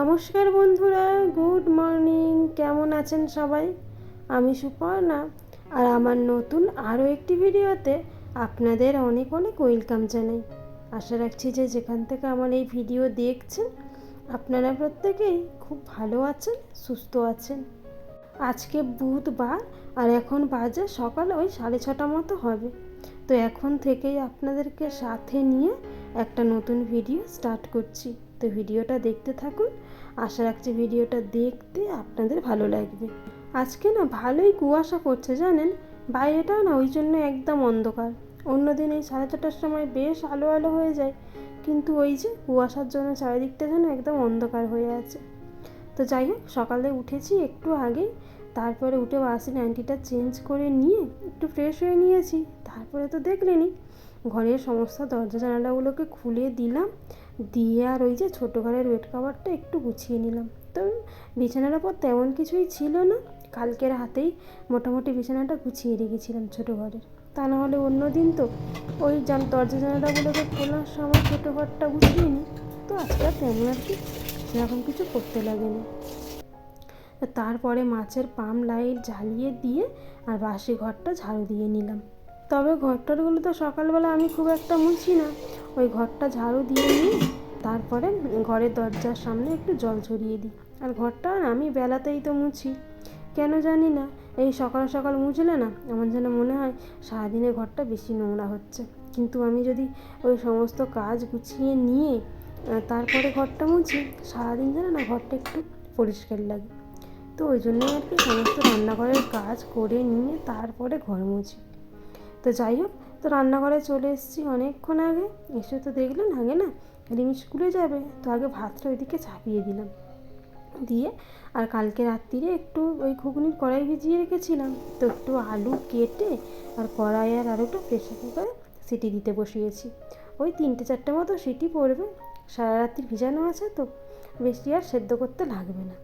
নমস্কার বন্ধুরা, good morning. কেমন আছেন সবাই? আমি সুপর্ণা। আর আমার নতুন আরও একটি ভিডিওতে আপনাদের অনেক অনেক ওয়েলকাম জানাই। আশা রাখছি যে যেখান থেকে আমার এই ভিডিও দেখছেন, আপনারা প্রত্যেকেই খুব ভালো আছেন, সুস্থ আছেন। আজকে বুধবার, আর এখন বাজে সকাল ওই সাড়ে ছটা মতো হবে। তো এখন থেকেই আপনাদেরকে সাথে নিয়ে একটা নতুন ভিডিও স্টার্ট করছি। তো ভিডিওটা দেখতে থাকুন আশা রাখছি ভিডিওটা দেখতে আপনাদের ভালো লাগবে। আজকে না ভালোই কুয়াশা পড়ছে জানেন? বাইরেটাও না ওই জন্য একদম অন্ধকার। অন্যদিন এই সাড়ে ছটার সময় বেশ আলো আলো হয়ে যায়, কিন্তু ওই যে কুয়াশার জন্য চারিদিকটা যেন একদম অন্ধকার হয়ে আছে। তো যাই হোক, সকালে উঠেছি একটু আগেই, তারপরে উঠে বাসি নাইনটিটা চেঞ্জ করে নিয়ে একটু ফ্রেশ হয়ে নিয়েছি, তারপরে তো দেখলেনি ঘরের সমস্ত দরজা জানালাগুলোকে খুলে দিলাম দিয়ে আর ওই যে ছোটো ঘরের বেড কাভারটা একটু গুছিয়ে নিলাম। তো বিছানার ওপর তেমন কিছুই ছিল না। কালকের হাতেই মোটামুটি বিছানাটা গুছিয়ে রেখেছিলাম ছোটো ঘরের। তা না হলে অন্য দিন তো ওই জান দরজা জানালাগুলোকে খোলার সময় ছোটো ঘরটা গুছিয়ে নিই তো আজকে আর তেমন আর কি সেরকম কিছু করতে লাগেনি। তারপরে মাছের পাম লাইট জ্বালিয়ে দিয়ে আর বাসি ঘরটা ঝাড়ু দিয়ে নিলাম। তবে ঘরটারগুলো তো সকালবেলা আমি খুব একটা মুছি না। ওই ঘরটা ঝাড়ু দিয়ে নিই, তারপরে ঘরের দরজার সামনে একটু জল ছড়িয়ে দিই। আর ঘরটা আমি বেলাতেই তো মুছি। কেন জানি না, এই সকাল সকাল মুছলে না আমার যেন মনে হয় সারাদিনে ঘরটা বেশি নোংরা হচ্ছে। কিন্তু আমি যদি ওই সমস্ত কাজ গুছিয়ে নিয়ে তারপরে ঘরটা মুছি, সারাদিন যেন না ঘরটা একটু পরিষ্কার লাগে। তো ওই জন্য আর কি সমস্ত রান্নাঘরের কাজ করে নিয়ে তারপরে ঘর মুছি। তো যাই হোক তো রান্নাঘরে চলে এসেছি অনেকক্ষণ আগে। এসে তো দেখলেন আগে না রিমি স্কুলে যাবে। তো আগে ভাতটা ওইদিকে চাপিয়ে দিলাম। দিয়ে আর কালকে রাত্রিরে একটু ওই ঘুগনির কড়াই ভিজিয়ে রেখেছিলাম। তো একটু আলু কেটে আর কড়াই আর আলুটা প্রেশার কুকারে সিটি দিতে বসিয়েছি। ওই তিনটে চারটে মতো সিটি পড়বে। সারা রাত্রি ভিজানো আছে তো, বেশি আর সেদ্ধ করতে লাগবে না।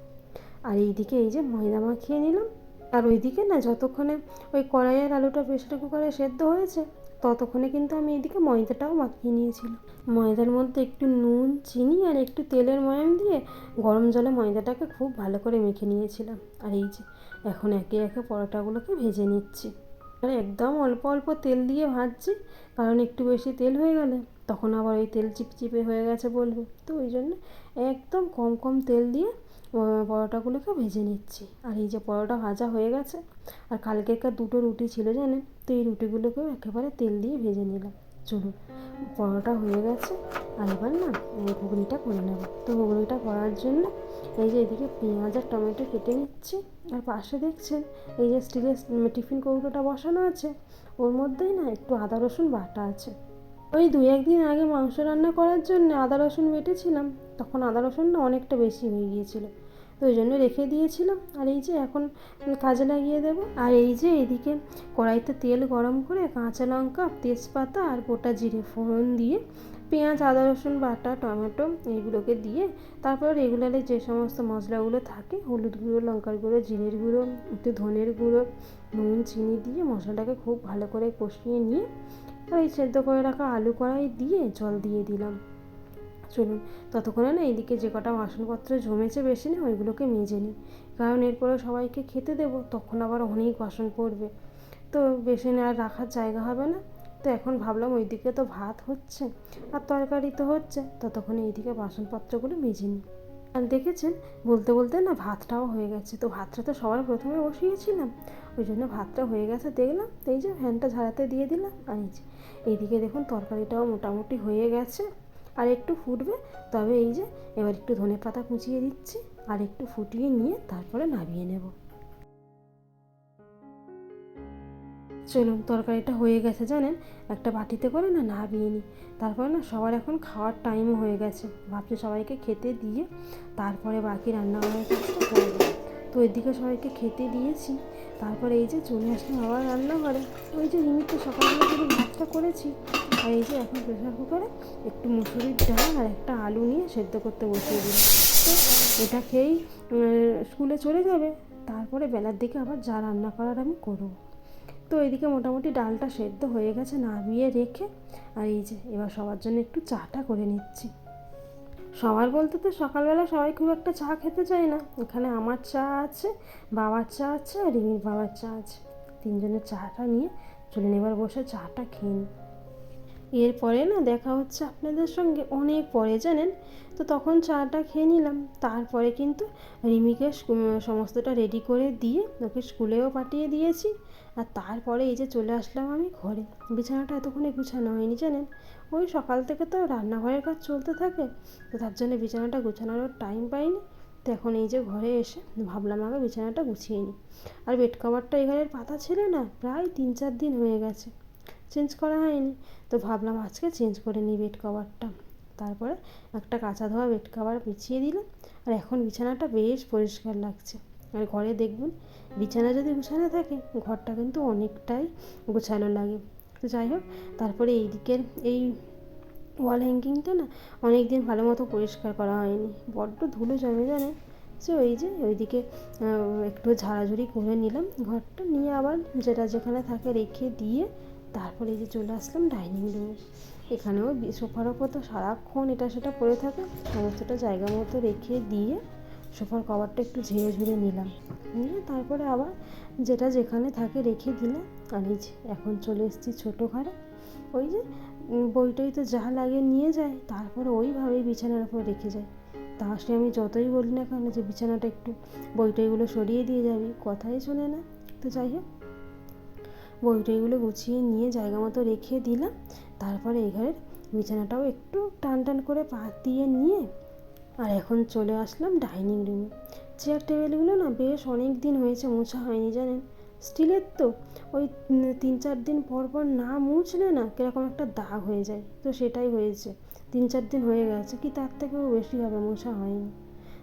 আর এইদিকে এই যে ময়দা মাখিয়ে নিলাম। আর ওইদিকে না যতক্ষণে ওই কড়াইয়ের আলুটা প্রেসার কুকারে সেদ্ধ হয়েছে, ততক্ষণে কিন্তু আমি এইদিকে ময়দাটাও মাখিয়ে নিয়েছিলাম। ময়দার মধ্যে একটু নুন, চিনি আর একটু তেলের ময়াম দিয়ে গরম জলে ময়দাটাকে খুব ভালো করে মেখে নিয়েছিলাম। আর এই যে এখন একে একে পরোটাগুলোকে ভেজে নিচ্ছি। আর একদম অল্প অল্প তেল দিয়ে ভাজছি, কারণ একটু বেশি তেল হয়ে গেলে তখন আবার ওই তেল চিপচিপে হয়ে গেছে বলবে। তো ওই জন্য একদম কম কম তেল দিয়ে পরোটাগুলোকে ভেজে নিচ্ছি। আর এই যে পরোটা ভাজা হয়ে গেছে, আর কালকেরকার দুটো রুটি ছিল জানেন, তো এই রুটিগুলোকেও একেবারে তেল দিয়ে ভেজে নিলাম। চলুন, পরোটা হয়ে গেছে, আর এবার না ঘুগনিটা করে নেব। তো ঘুগনিটা করার জন্য এই যে এদিকে পেঁয়াজ আর টমেটো কেটে নিচ্ছি, আর পাশে দেখছেন, এই যে স্টিলের টিফিন কৌটোটা বসানো আছে, ওর মধ্যেই না একটু আদা রসুন বাটা আছে। ওই দু একদিন আগে মাংস রান্না করার জন্য আদা রসুন বেটেছিলাম, তখন আদা রসুনটা অনেকটা বেশি হয়ে গিয়েছিল। তো ওই জন্য রেখে দিয়েছিলাম। আর এই যে এখন কাজে লাগিয়ে দেবো। আর এই যে এদিকে কড়াইতে তেল গরম করে কাঁচা লঙ্কা, তেজপাতা আর গোটা জিরে ফোড়ন দিয়ে পেঁয়াজ, আদা রসুন, বাটা, টমেটো এইগুলোকে দিয়ে তারপর রেগুলারে যে সমস্ত মশলাগুলো থাকে, হলুদ গুঁড়ো, লঙ্কার গুঁড়ো, জিরের গুঁড়ো, একটু ধনের গুঁড়ো, নুন, চিনি দিয়ে মশলাটাকে খুব ভালো করে কষিয়ে নিয়ে ওই সেদ্ধ করে রাখা আলু কড়াই দিয়ে জল দিয়ে দিলাম। চলুন, ততক্ষণে না এইদিকে যে কটা বাসনপত্র জমেছে বেশি না, ওইগুলোকে মেজে নিই। কারণ এরপরে সবাইকে খেতে দেবো, তখন আবার অনেক বাসন পড়বে। তো বেশি আর রাখার জায়গা হবে না। তো এখন ভাবলাম ওইদিকে তো ভাত হচ্ছে, আর তরকারি তো হচ্ছে, ততক্ষণে এইদিকে বাসনপত্রগুলো মেজে নিই। আর দেখেছেন, বলতে বলতে না ভাতটাও হয়ে গেছে। তো ভাতটা তো সবার প্রথমে বসিয়েছিলাম, ওই জন্য ভাতটা হয়ে গেছে, দেখলাম তো এই যে ফ্যানটা ঝাড়াতে দিয়ে দিলাম, আর এই যে এইদিকে দেখুন তরকারিটাও মোটামুটি হয়ে গেছে। আর একটু ফুটবে, তবে এই যে এবার একটু ধনে পাতা কুচিয়ে দিচ্ছি, আর একটু ফুটিয়ে নিয়ে তারপরে নামিয়ে নেব। চলুন, তরকারিটা হয়ে গেছে জানেন, একটা বাটিতে করে না নামিয়ে নিই। তারপরে না সবার এখন খাওয়ার টাইমও হয়ে গেছে। ভাবছি সবাইকে খেতে দিয়ে তারপরে বাকি রান্নাবান্নার কাজটা করব তো এদিকে সবাইকে খেতে দিয়েছি। তারপরে এই যে চলে আসলাম আবার রান্না করে ওই যে নিমিত্ত সকালবেলা যদি ভাতটা করেছি। আর এই যে এখন প্রেশার কুকারে একটু মুসুরির ডাল আর একটা আলু নিয়ে সেদ্ধ করতে বসিয়ে দিই তো এটা খেয়েই স্কুলে চলে যাবে। তারপরে বেলার দিকে আবার যা রান্না করার আমি করব। তো এদিকে মোটামুটি ডালটা সেদ্ধ হয়ে গেছে, নামিয়ে রেখে, আর এই যে এবার সবার জন্য একটু চাটা করে নিচ্ছি। সবার বলতে তো সকালবেলা সবাই খুব একটা চা খেতে চায় না। এখানে আমার চা আছে, বাবার চা আছে আর রিমির বাবার চা আছে। তিনজনের চাটা নিয়ে চলে নেবার বসে চাটা খেয়ে নিই। এরপরে না দেখা হচ্ছে আপনাদের সঙ্গে অনেক পরে, জানেন? তো তখন চাটা খেয়ে নিলাম। তারপরে কিন্তু রিমিকে সমস্তটা রেডি করে দিয়ে ওকে স্কুলেও পাঠিয়ে দিয়েছি। আর তারপরে এই যে চলে আসলাম আমি ঘরে। বিছানাটা এতক্ষণে গুছানো হয়নি, জানেন? ওই সকাল থেকে তো রান্নাঘরের কাজ চলতে থাকে, তো তার জন্য বিছানাটা গুছানোর টাইম পাইনি। তো এখন এই যে ঘরে এসে ভাবলাম আগে বিছানাটা গুছিয়ে নিই। আর বেড কভারটা এই ঘরের পাতা ছিল না, প্রায় তিন চার দিন হয়ে গেছে। চেঞ্জ করা হয়নি। তো ভাবলাম আজকে চেঞ্জ করে নিই বেড কভারটা তারপরে একটা কাঁচা ধোয়া বেড কভার বিছিয়ে দিলাম। আর এখন বিছানাটা বেশ পরিষ্কার লাগছে। আর ঘরে দেখবেন, বিছানা যদি গুছানো থাকে, ঘরটা কিন্তু অনেকটাই গোছানো লাগে। তো যাই হোক, তারপরে এই দিকের এই ওয়াল হ্যাঙ্গিংটা না অনেক দিন ভালো মতো পরিষ্কার করা হয়নি। বড্ড ধুলো জমে জানে সে ওই যে ওইদিকে একটু ঝাড়াঝুড়ি করে নিলাম ঘরটা। নিয়ে আবার যেটা যেখানে থাকে রেখে দিয়ে তারপরে যে চলে আসলাম ডাইনিং রুমে। এখানেও সোফার ওপর তো সারাক্ষণ এটা সেটা পড়ে থাকে। সমস্তটা জায়গা মতো রেখে দিয়ে সোফার কভারটা একটু ঝেড়ে ঝুড়ে নিলাম। নিয়ে তারপরে আবার যেটা যেখানে থাকে রেখে দিলাম। আর এই যে এখন চলে এসেছি ছোটো ঘরে। ওই যে উম, বই টই তো যা লাগে নিয়ে যায় তারপরে ওইভাবেই বিছানার উপর রেখে যায়। তা সে আমি যতই বলি না কেন যে বিছানাটা একটু বই টইগুলো সরিয়ে দিয়ে যাবি কথাই শোনে না। তো যাই হোক বই টইগুলো গুছিয়ে নিয়ে জায়গা মতো রেখে দিলাম। তারপরে এই ঘরের বিছানাটাও একটু টান টান করে পাত দিয়ে নিয়ে আর এখন চলে আসলাম ডাইনিং রুমে। চেয়ার টেবিলগুলো না বেশ অনেক দিন হয়েছে মোছা হয়নি জানেন? স্টিলের তো ওই তিন চার দিন পর পর না মুছলে না কীরকম একটা দাগ হয়ে যায়। তো সেটাই হয়েছে। তিন চার দিন হয়ে গেছে কি তার থেকেও বেশি হবে মোছা হয়নি।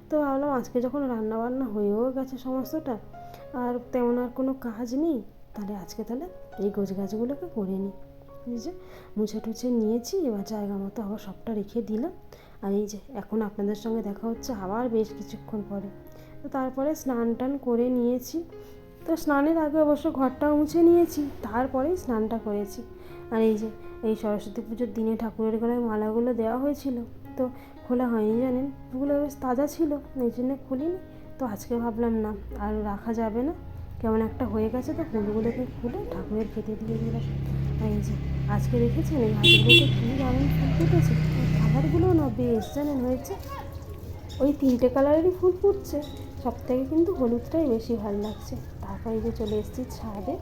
তো ভাবলাম আজকে যখন রান্না বান্না হয়েও গেছে সমস্তটা, আর তেমন আর কোনো কাজ নেই। তাহলে আজকে তাহলে এই গোছ গাছগুলোকে করে নিই। এই যে মুছে টুছে নিয়েছি, এবার জায়গা মতো আবার সবটা রেখে দিলাম। আর এই যে এখন আপনাদের সঙ্গে দেখা হচ্ছে আবার বেশ কিছুক্ষণ পরে। তো তারপরে স্নান টান করে নিয়েছি। তো স্নানের আগে অবশ্য ঘরটাও মুছে নিয়েছি, তারপরেই স্নানটা করেছি। আর এই যে এই সরস্বতী পুজোর দিনে ঠাকুরের গলায় মালাগুলো দেওয়া হয়েছিল, তো খোলা হয়নি জানেন? ওগুলো বেশ তাজা ছিল, এই জন্য খুলিনি। তো আজকে ভাবলাম না, আর রাখা যাবে না। কেমন একটা হয়ে গেছে, তো ফুলগুলোকে খুলে ঠাকুরের খেতে দিয়ে আর এই যে আজকে দেখেছেন এই গাছগুলোতে কী দারুণ ফুল ফুটেছে? কালারগুলো না বেশ জানেন হয়েছে, ওই তিনটে কালারেরই ফুল ফুটছে। সব থেকে কিন্তু হলুদটাই বেশি ভালো লাগছে। তারপর যে চলে এসেছি ছাদে।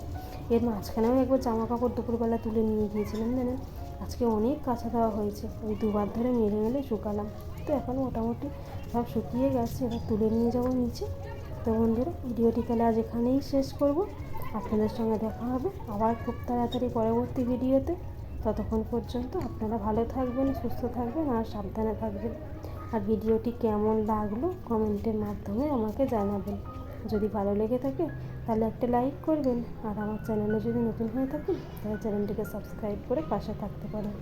এর মাঝখানেও একবার জামা কাপড় দুপুরবেলা তুলে নিয়ে গিয়েছিলাম জানেন? আজকে অনেক কাঁচা দেওয়া হয়েছে। ওই দুবার ধরে মেলে মেলে শুকালাম। তো এখন মোটামুটি সব শুকিয়ে গেছে। এবার তুলে নিয়ে যাব নিচে। তো বন্ধুরা, ভিডিওটি তাহলে আজ এখানেই শেষ করব। আপনাদের সঙ্গে দেখা হবে আবার খুব তাড়াতাড়ি পরবর্তী ভিডিওতে। ততক্ষণ পর্যন্ত আপনারা ভালো থাকবেন, সুস্থ থাকবেন আর সাবধানে থাকবেন। আর ভিডিওটি কেমন লাগল কমেন্টের মাধ্যমে আমাকে জানাবেন। যদি ভালো লেগে থাকে তাহলে একটা লাইক করবেন। আর আমার চ্যানেলে যদি নতুন হয়ে থাকেন তাহলে চ্যানেলটিকে সাবস্ক্রাইব করে পাশে থাকতে পারেন।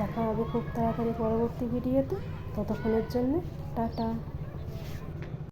দেখা হবে খুব তাড়াতাড়ি পরবর্তী ভিডিওতে। ততক্ষণের জন্য টাটা।